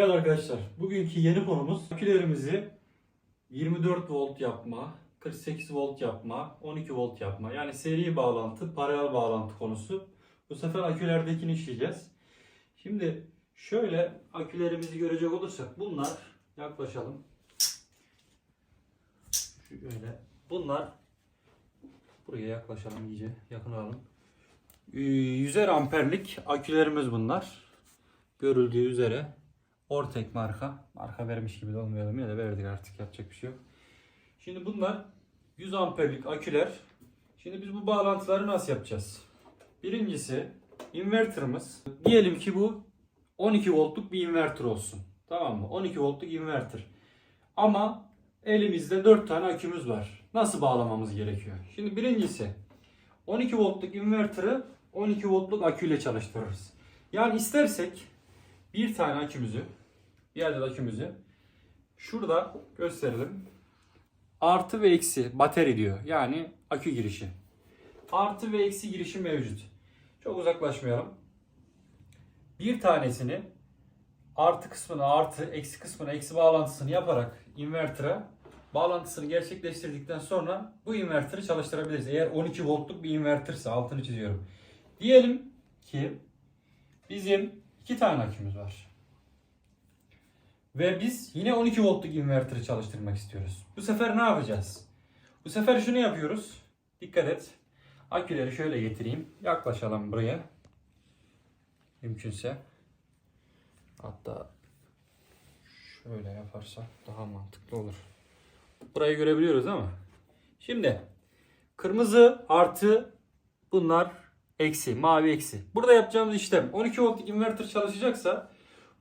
Evet arkadaşlar, bugünkü yeni konumuz akülerimizi 24 volt yapma, 48 volt yapma, 12 volt yapma. Yani seri bağlantı, paralel bağlantı konusu. Bu sefer akülerdekini işleyeceğiz. Şimdi şöyle akülerimizi görecek olursak bunlar yaklaşalım. Şöyle bunlar buraya yaklaşalım iyice yakın alalım. Ee, 100'er amperlik akülerimiz bunlar. Görüldüğü üzere Ortek marka. Marka vermiş gibi de olmayalım. Yine de verdik artık yapacak bir şey yok. Şimdi bunlar 100 amperlik aküler. Şimdi biz bu bağlantıları nasıl yapacağız? Birincisi inverterımız. Diyelim ki bu 12 voltluk bir inverter olsun. Tamam mı? 12 voltluk inverter. Ama elimizde 4 tane akümüz var. Nasıl bağlamamız gerekiyor? Şimdi birincisi 12 voltluk inverter'ı 12 voltluk aküyle çalıştırırız. Yani istersek bir tane akümüzü, adet akümüzü şurada gösterelim. Artı ve eksi bateri diyor. Yani akü girişi. Artı ve eksi girişi mevcut. Çok uzaklaşmayalım. Bir tanesini artı kısmına artı, eksi kısmına eksi bağlantısını yaparak inverter'a bağlantısını gerçekleştirdikten sonra bu inverter'i çalıştırabiliriz. Eğer 12 voltluk bir inverterse altını çiziyorum. Diyelim ki bizim iki tane akümüz var. Ve biz yine 12 voltluk inverteri çalıştırmak istiyoruz. Bu sefer ne yapacağız? Bu sefer şunu yapıyoruz. Dikkat et. Aküleri şöyle getireyim. Yaklaşalım buraya. Mümkünse. Hatta şöyle yaparsak daha mantıklı olur. Burayı görebiliyoruz ama. Şimdi kırmızı artı bunlar eksi, mavi eksi. Burada yapacağımız işlem 12 voltluk inverter çalışacaksa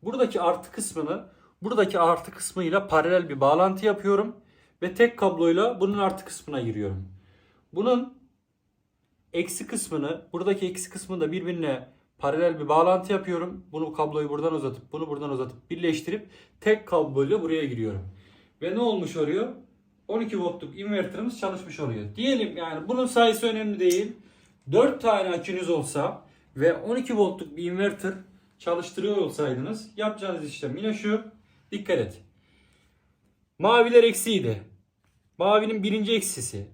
buradaki artı kısmını buradaki artı kısmıyla paralel bir bağlantı yapıyorum ve tek kabloyla bunun artı kısmına giriyorum. Bunun eksi kısmını, buradaki eksi kısmını da birbirine paralel bir bağlantı yapıyorum. Bunu kabloyu buradan uzatıp, bunu buradan uzatıp birleştirip tek kabloyla buraya giriyorum. Ve ne olmuş oluyor? 12 voltluk inverterimiz çalışmış oluyor. Diyelim yani bunun sayısı önemli değil. 4 tane akünüz olsa ve 12 voltluk bir inverter çalıştırıyor olsaydınız yapacağınız işlem yine şu. Dikkat et. Maviler eksiydi. Mavinin birinci eksisi,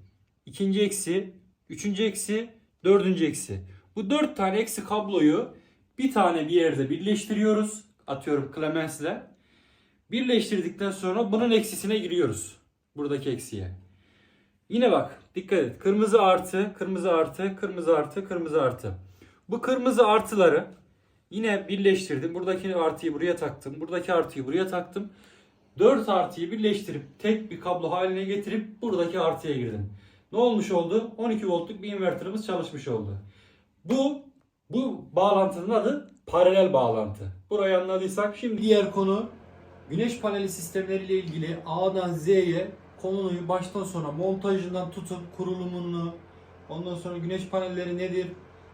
ikinci eksi, üçüncü eksi, dördüncü eksi. Bu dört tane eksi kabloyu bir tane bir yerde birleştiriyoruz. Atıyorum Clemens'le. Birleştirdikten sonra bunun eksisine giriyoruz. Buradaki eksiye. Yine bak dikkat et. Kırmızı artı, kırmızı artı, kırmızı artı, kırmızı artı. Bu kırmızı artıları yine birleştirdim. Buradaki artıyı buraya taktım. Buradaki artıyı buraya taktım. 4 artıyı birleştirip tek bir kablo haline getirip buradaki artıya girdim. Ne olmuş oldu? 12 voltluk bir inverterimiz çalışmış oldu. Bu bu bağlantının adı paralel bağlantı. Burayı anladıysak şimdi Diğer konu güneş paneli sistemleriyle ilgili A'dan Z'ye konuyu baştan sona montajından tutup kurulumunu, ondan sonra güneş panelleri nedir,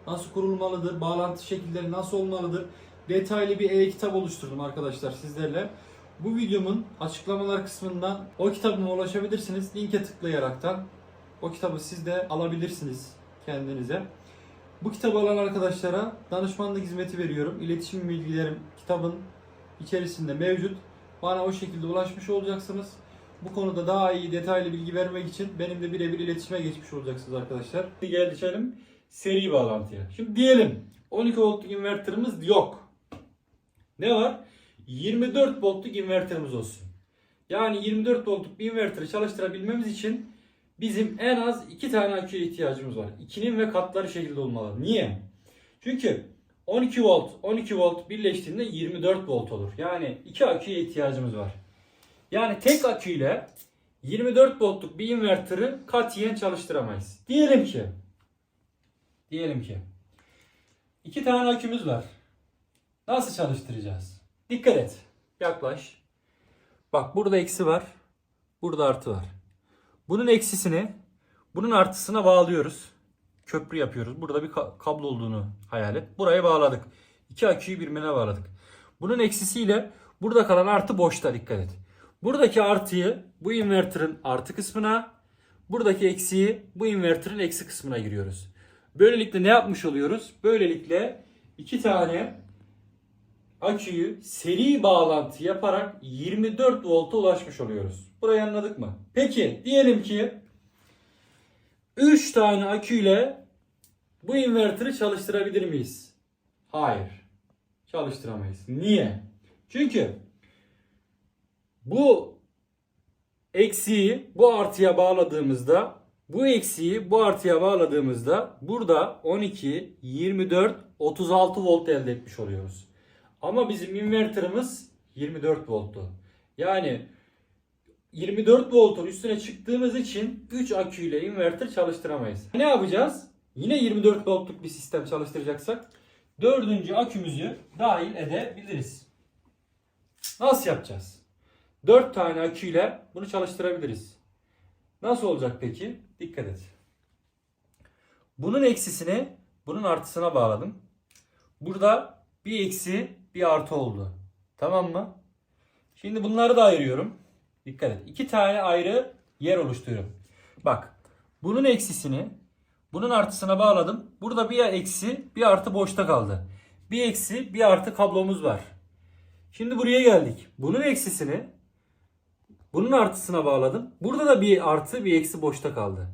nasıl kurulmalıdır, bağlantı şekilleri nasıl olmalıdır detaylı bir e-kitap oluşturdum arkadaşlar sizlerle. Bu videomun açıklamalar kısmından o kitabıma ulaşabilirsiniz. Linke tıklayaraktan o kitabı siz de alabilirsiniz kendinize. Bu kitabı alan arkadaşlara danışmanlık hizmeti veriyorum. İletişim bilgilerim kitabın içerisinde mevcut. Bana o şekilde ulaşmış olacaksınız. Bu konuda daha iyi detaylı bilgi vermek için benimle birebir iletişime geçmiş olacaksınız arkadaşlar. gel geçelim seri bağlantıya. Şimdi diyelim 12 voltluk inverterimiz yok. Ne var? 24 voltluk inverterimiz olsun. Yani 24 voltluk bir inverteri çalıştırabilmemiz için bizim en az 2 tane aküye ihtiyacımız var. 2'nin ve katları şekilde olmalı. Niye? Çünkü 12 volt 12 volt birleştiğinde 24 volt olur. Yani 2 aküye ihtiyacımız var. Yani tek aküyle 24 voltluk bir inverteri katiyen çalıştıramayız. Diyelim ki diyelim ki iki tane akümüz var. Nasıl çalıştıracağız? Dikkat et. Yaklaş. Bak burada eksi var. Burada artı var. Bunun eksisini bunun artısına bağlıyoruz. Köprü yapıyoruz. Burada bir ka- kablo olduğunu hayal et. Buraya bağladık. İki aküyü birbirine bağladık. Bunun eksisiyle burada kalan artı boşta dikkat et. Buradaki artıyı bu inverter'ın artı kısmına, buradaki eksiği bu inverter'ın eksi kısmına giriyoruz. Böylelikle ne yapmış oluyoruz? Böylelikle iki tane aküyü seri bağlantı yaparak 24 volta ulaşmış oluyoruz. Burayı anladık mı? Peki diyelim ki 3 tane aküyle bu inverteri çalıştırabilir miyiz? Hayır. Çalıştıramayız. Niye? Çünkü bu eksiği bu artıya bağladığımızda bu eksiği bu artıya bağladığımızda burada 12, 24, 36 volt elde etmiş oluyoruz. Ama bizim inverterimiz 24 volttu. Yani 24 voltun üstüne çıktığımız için 3 aküyle inverter çalıştıramayız. Ne yapacağız? Yine 24 voltluk bir sistem çalıştıracaksak dördüncü akümüzü dahil edebiliriz. Nasıl yapacağız? 4 tane aküyle bunu çalıştırabiliriz. Nasıl olacak peki? Dikkat et. Bunun eksisini bunun artısına bağladım. Burada bir eksi bir artı oldu. Tamam mı? Şimdi bunları da ayırıyorum. Dikkat et. İki tane ayrı yer oluşturuyorum. Bak. Bunun eksisini bunun artısına bağladım. Burada bir eksi bir artı boşta kaldı. Bir eksi bir artı kablomuz var. Şimdi buraya geldik. Bunun eksisini bunun artısına bağladım. Burada da bir artı bir eksi boşta kaldı.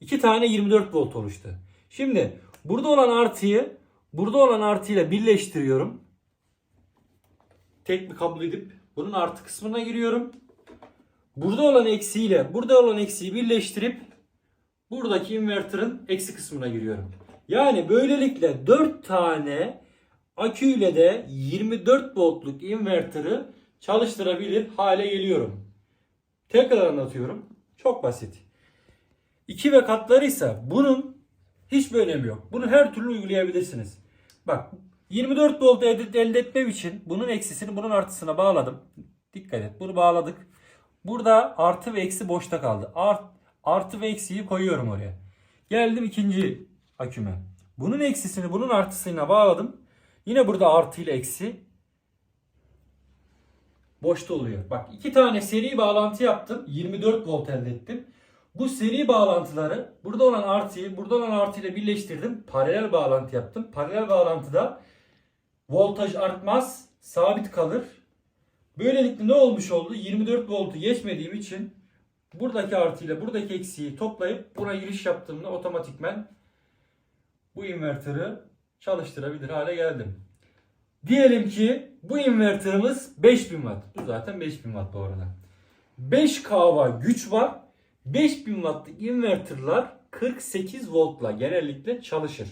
İki tane 24 volt oluştu. Şimdi burada olan artıyı burada olan artıyla birleştiriyorum. Tek bir kablo edip bunun artı kısmına giriyorum. Burada olan eksiyle burada olan eksiyi birleştirip buradaki inverter'ın eksi kısmına giriyorum. Yani böylelikle 4 tane aküyle de 24 voltluk inverter'ı çalıştırabilir hale geliyorum. Tekrar anlatıyorum. Çok basit. 2 ve katları ise bunun hiçbir önemi yok. Bunu her türlü uygulayabilirsiniz. Bak 24 volt elde, etmem için bunun eksisini bunun artısına bağladım. Dikkat et bunu bağladık. Burada artı ve eksi boşta kaldı. Art, artı ve eksiyi koyuyorum oraya. Geldim ikinci aküme. Bunun eksisini bunun artısına bağladım. Yine burada artı ile eksi boşta oluyor. Bak iki tane seri bağlantı yaptım. 24 volt elde ettim. Bu seri bağlantıları burada olan artıyı burada olan artıyla birleştirdim. Paralel bağlantı yaptım. Paralel bağlantıda voltaj artmaz, sabit kalır. Böylelikle ne olmuş oldu? 24 voltu geçmediğim için buradaki artıyla buradaki eksiği toplayıp buna giriş yaptığımda otomatikmen bu inverteri çalıştırabilir hale geldim. Diyelim ki bu inverterimiz 5000 watt. Bu zaten 5000 watt bu arada. 5 kW güç var. 5000 wattlık inverterler 48 voltla genellikle çalışır.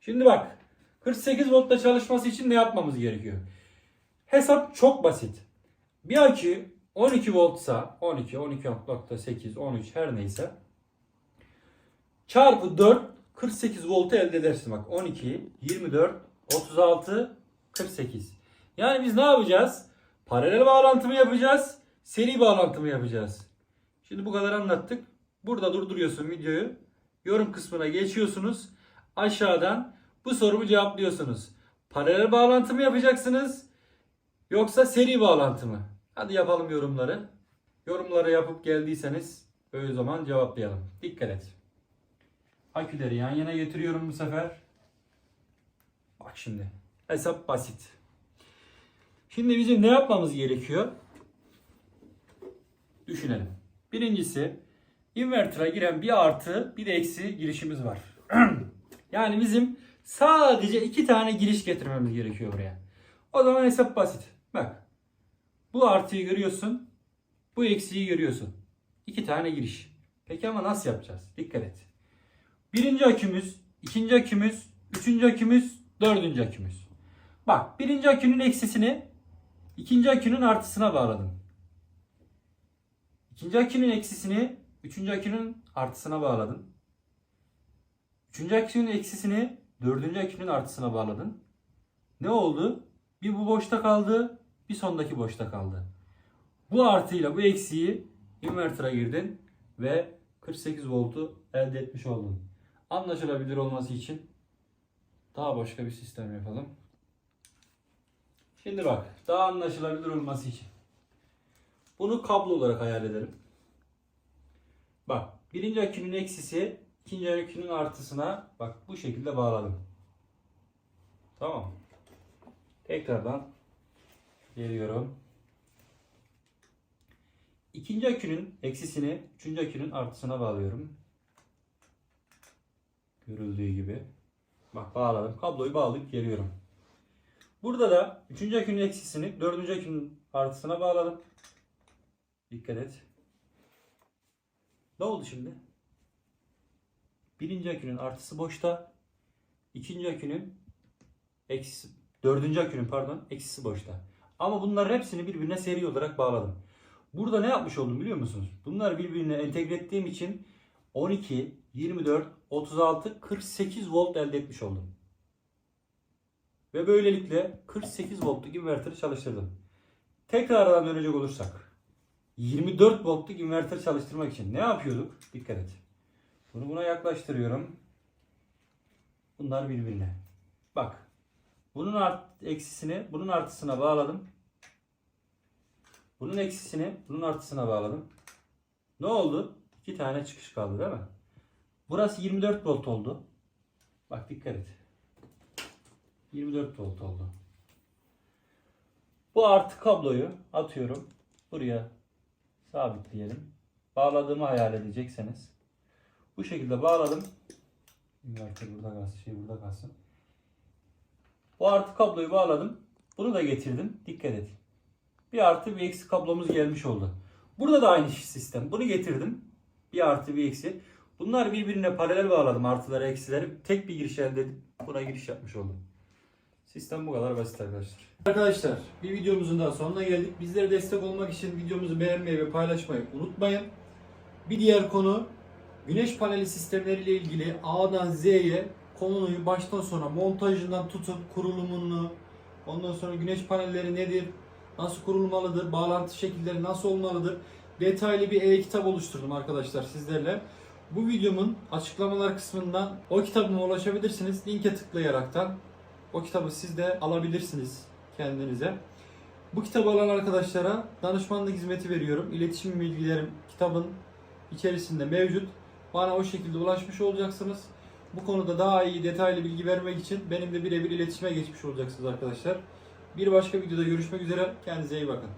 Şimdi bak 48 voltla çalışması için ne yapmamız gerekiyor? Hesap çok basit. Bir akü 12 voltsa 12, 12.8, 13 her neyse çarpı 4 48 voltu elde edersin bak 12, 24, 36, 48. Yani biz ne yapacağız? Paralel bağlantı mı yapacağız? Seri bağlantı mı yapacağız? Şimdi bu kadar anlattık. Burada durduruyorsun videoyu. Yorum kısmına geçiyorsunuz. Aşağıdan bu sorumu cevaplıyorsunuz. Paralel bağlantı mı yapacaksınız? Yoksa seri bağlantı mı? Hadi yapalım yorumları. Yorumları yapıp geldiyseniz o zaman cevaplayalım. Dikkat et. Aküleri yan yana getiriyorum bu sefer. Bak şimdi. Hesap basit. Şimdi bizim ne yapmamız gerekiyor? Düşünelim. Birincisi inverter'a giren bir artı bir eksi girişimiz var. yani bizim sadece iki tane giriş getirmemiz gerekiyor buraya. O zaman hesap basit. Bak. Bu artıyı görüyorsun. Bu eksiği görüyorsun. İki tane giriş. Peki ama nasıl yapacağız? Dikkat et. Birinci akümüz, ikinci akümüz, üçüncü akümüz, dördüncü akümüz. Bak birinci akünün eksisini ikinci akünün artısına bağladım. İkinci akünün eksisini üçüncü akünün artısına bağladın. Üçüncü akünün eksisini dördüncü akünün artısına bağladın. Ne oldu? Bir bu boşta kaldı, bir sondaki boşta kaldı. Bu artıyla bu eksiği inverter'a girdin ve 48 voltu elde etmiş oldun. Anlaşılabilir olması için daha başka bir sistem yapalım. Şimdi bak, daha anlaşılabilir olması için. Bunu kablo olarak hayal edelim. Bak, birinci akünün eksisi ikinci akünün artısına bak bu şekilde bağladım. Tamam. Tekrardan Geliyorum. İkinci akünün eksisini üçüncü akünün artısına bağlıyorum. Görüldüğü gibi. Bak bağladım. Kabloyu bağlayıp geliyorum. Burada da üçüncü akünün eksisini dördüncü akünün artısına bağladım. Dikkat et. Ne oldu şimdi? Birinci akünün artısı boşta. ikinci akünün eksisi, dördüncü akünün pardon eksisi boşta. Ama bunların hepsini birbirine seri olarak bağladım. Burada ne yapmış oldum biliyor musunuz? Bunları birbirine entegre ettiğim için 12, 24, 36, 48 volt elde etmiş oldum. Ve böylelikle 48 voltluk inverteri çalıştırdım. Tekrardan dönecek olursak 24 voltluk inverter çalıştırmak için ne yapıyorduk? Dikkat et. Bunu buna yaklaştırıyorum. Bunlar birbirine. Bak. Bunun art eksisini bunun artısına bağladım. Bunun eksisini bunun artısına bağladım. Ne oldu? İki tane çıkış kaldı değil mi? Burası 24 volt oldu. Bak dikkat et. 24 volt oldu. Bu artı kabloyu atıyorum. Buraya sabitleyelim. Bağladığımı hayal edecekseniz. Bu şekilde bağladım. Inverter burada kalsın, şey burada kalsın. Bu artı kabloyu bağladım. Bunu da getirdim. Dikkat et. Bir artı bir eksi kablomuz gelmiş oldu. Burada da aynı sistem. Bunu getirdim. Bir artı bir eksi. Bunlar birbirine paralel bağladım artıları eksileri. Tek bir giriş elde edip buna giriş yapmış oldum. Sistem bu kadar basit arkadaşlar. Arkadaşlar bir videomuzun daha sonuna geldik. Bizlere destek olmak için videomuzu beğenmeyi ve paylaşmayı unutmayın. Bir diğer konu güneş paneli sistemleriyle ilgili A'dan Z'ye konuyu baştan sona montajından tutun kurulumunu ondan sonra güneş panelleri nedir, nasıl kurulmalıdır, bağlantı şekilleri nasıl olmalıdır detaylı bir e-kitap oluşturdum arkadaşlar sizlerle. Bu videomun açıklamalar kısmından o kitabıma ulaşabilirsiniz. Linke tıklayaraktan o kitabı siz de alabilirsiniz kendinize. Bu kitabı alan arkadaşlara danışmanlık hizmeti veriyorum. İletişim bilgilerim kitabın içerisinde mevcut. Bana o şekilde ulaşmış olacaksınız. Bu konuda daha iyi detaylı bilgi vermek için benimle birebir iletişime geçmiş olacaksınız arkadaşlar. Bir başka videoda görüşmek üzere. Kendinize iyi bakın.